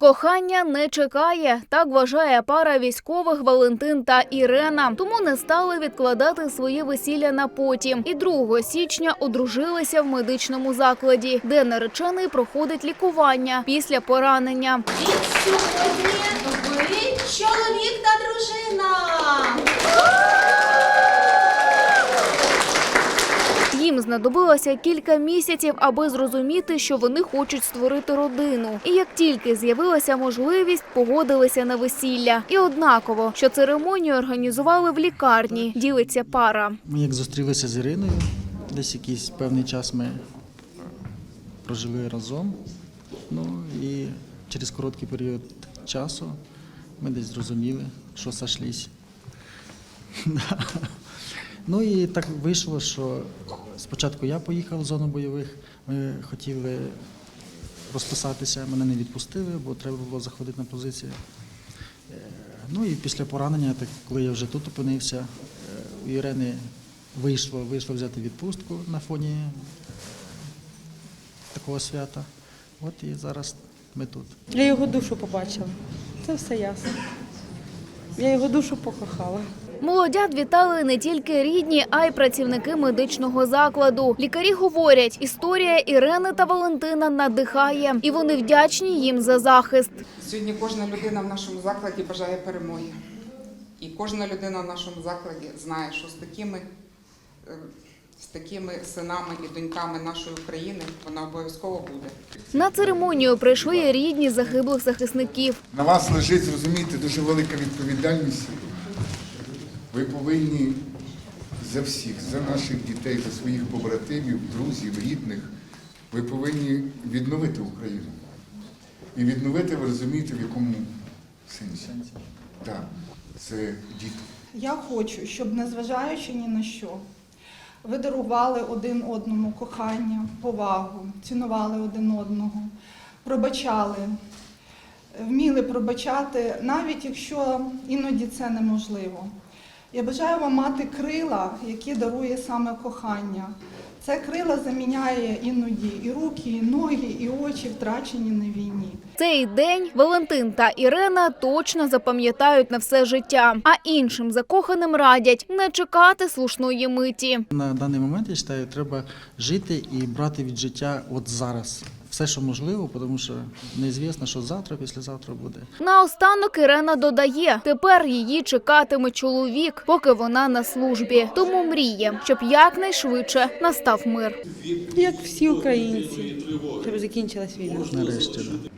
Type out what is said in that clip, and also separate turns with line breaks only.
Кохання не чекає, так вважає пара військових Валентин та Ірена. Тому не стали відкладати своє весілля на потім. І 2 січня одружилися в медичному закладі, де наречений проходить лікування після поранення.
І сьогодні
Їм знадобилося кілька місяців, аби зрозуміти, що вони хочуть створити родину. І як тільки з'явилася можливість, погодилися на весілля. І однаково, що церемонію організували в лікарні. Ділиться пара.
Ми як зустрілися з Іриною, десь якийсь певний час ми прожили разом. Ну і через короткий період часу ми десь зрозуміли, що сошлись. Ну і так вийшло, що спочатку я поїхав в зону бойових, ми хотіли розписатися, мене не відпустили, бо треба було заходити на позицію. Е, Ну і після поранення, так коли я вже тут опинився, е, у Ірени вийшло, вийшло взяти відпустку на фоні е, такого свята. От і зараз ми тут.
Я його душу побачила. Це все ясно. Я його душу покохала.
Молодят вітали не тільки рідні, а й працівники медичного закладу. Лікарі говорять, історія Ірени та Валентина надихає, і вони вдячні їм за захист.
Сьогодні кожна людина в нашому закладі бажає перемоги. І кожна людина в нашому закладі знає, що з такими, е, з такими синами і доньками нашої України вона обов'язково буде.
На церемонію прийшли рідні загиблих захисників.
На вас лежить, зрозумійте, дуже велика відповідальність. Ви повинні за всіх, за наших дітей, за своїх побратимів, друзів, рідних, ви повинні відновити Україну. І відновити, ви розумієте, в якому сенсі. Так, це діти.
Я хочу, щоб незважаючи ні на що, ви дарували один одному кохання, повагу, цінували один одного, пробачали, вміли пробачати, навіть якщо іноді це неможливо. Я бажаю вам мати крила, які дарує саме кохання. Це крила заміняє іноді і руки, і ноги, і очі, втрачені на війні.
Цей день Валентин та Ірена точно запам'ятають на все життя. А іншим закоханим радять не чекати слушної миті.
На даний момент я вважаю, треба жити і брати від життя от зараз. Все, що можливо, тому що неізвісно, що завтра, післязавтра буде.
Наостанок Ірена додає, тепер її чекатиме чоловік, поки вона на службі. Тому мріє, щоб якнайшвидше настав мир.
Як всі українці, щоб закінчилась війна.
Нарешті. Да.